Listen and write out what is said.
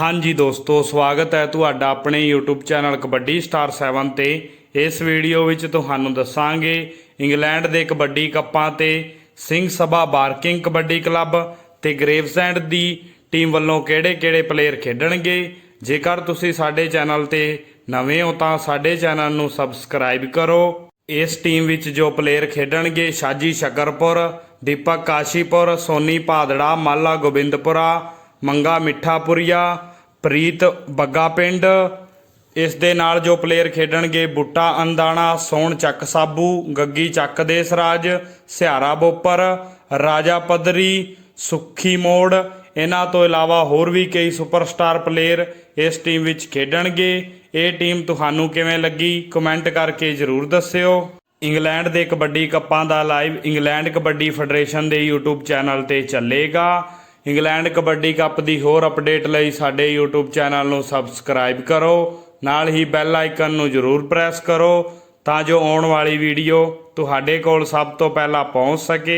ਹਾਂਜੀ ਦੋਸਤੋ, ਸਵਾਗਤ ਹੈ ਤੁਹਾਡਾ ਆਪਣੇ YouTube ਚੈਨਲ ਕਬੱਡੀ ਸਟਾਰ 7 ਤੇ। ਇਸ ਵੀਡੀਓ ਵਿੱਚ ਤੁਹਾਨੂੰ ਦੱਸਾਂਗੇ ਇੰਗਲੈਂਡ ਦੇ ਕਬੱਡੀ ਕੱਪਾਂ ਤੇ ਸਿੰਘ ਸਭਾ ਬਾਰਕਿੰਗ ਕਬੱਡੀ ਕਲੱਬ ਤੇ ਗ੍ਰੇਵਸੈਂਡ ਦੀ ਟੀਮ ਵੱਲੋਂ ਕਿਹੜੇ-ਕਿਹੜੇ ਪਲੇਅਰ ਖੇਡਣਗੇ। ਜੇਕਰ ਤੁਸੀਂ ਸਾਡੇ ਚੈਨਲ ਤੇ ਨਵੇਂ ਹੋ ਤਾਂ ਸਾਡੇ ਚੈਨਲ ਨੂੰ ਸਬਸਕ੍ਰਾਈਬ ਕਰੋ। ਇਸ ਟੀਮ ਵਿੱਚ ਜੋ ਪਲੇਅਰ ਖੇਡਣਗੇ, ਸ਼ਾਜੀ ਸ਼ਕਰਪੁਰ, ਦੀਪਕ ਕਾਸ਼ੀਪੁਰ, ਸੋਨੀ ਭਾਦੜਾ, ਮਾਲਾ ਗੋਬਿੰਦਪੁਰਾ ਮੰਗਾ ਮਿੱਠਾਪੁਰੀਆ, ਪ੍ਰੀਤ ਬੱਗਾ ਪਿੰਡ। ਇਸ ਦੇ ਨਾਲ ਜੋ ਪਲੇਅਰ ਖੇਡਣਗੇ, ਬੁੱਟਾ ਅੰਦਾਣਾ, ਸੋਹਣ ਚੱਕ ਸਾਬੂ, ਗੱਗੀ ਚੱਕ ਦੇਸਰਾਜ ਸਿਹਾਰਾ ਬੋਪਰ, ਰਾਜਾ ਪਦਰੀ ਸੁੱਖੀ ਮੋੜ। ਇਹਨਾਂ ਤੋਂ ਇਲਾਵਾ ਹੋਰ ਵੀ ਕਈ ਸੁਪਰਸਟਾਰ ਪਲੇਅਰ ਇਸ ਟੀਮ ਵਿੱਚ ਖੇਡਣਗੇ। ਇਹ ਟੀਮ ਤੁਹਾਨੂੰ ਕਿਵੇਂ ਲੱਗੀ? ਕਮੈਂਟ ਕਰਕੇ ਜਰੂਰ ਦੱਸਿਓ। ਇੰਗਲੈਂਡ ਦੇ ਕਬੱਡੀ ਕੱਪਾਂ ਦਾ ਲਾਈਵ ਇੰਗਲੈਂਡ ਕਬੱਡੀ ਫੈਡਰੇਸ਼ਨ ਦੇ YouTube ਚੈਨਲ ਤੇ ਚੱਲੇਗਾ। ਇੰਗਲੈਂਡ ਕਬੱਡੀ ਕੱਪ ਦੀ ਹੋਰ ਅਪਡੇਟ ਲਈ ਸਾਡੇ YouTube ਚੈਨਲ ਨੂੰ ਸਬਸਕ੍ਰਾਈਬ ਕਰੋ। ਨਾਲ ਹੀ ਬੈਲ ਆਈਕਨ ਨੂੰ ਜਰੂਰ ਪ੍ਰੈਸ ਕਰੋ ਤਾਂ ਜੋ ਆਉਣ ਵਾਲੀ ਵੀਡੀਓ ਤੁਹਾਡੇ ਕੋਲ ਸਭ ਤੋਂ ਪਹਿਲਾਂ ਪਹੁੰਚ ਸਕੇ।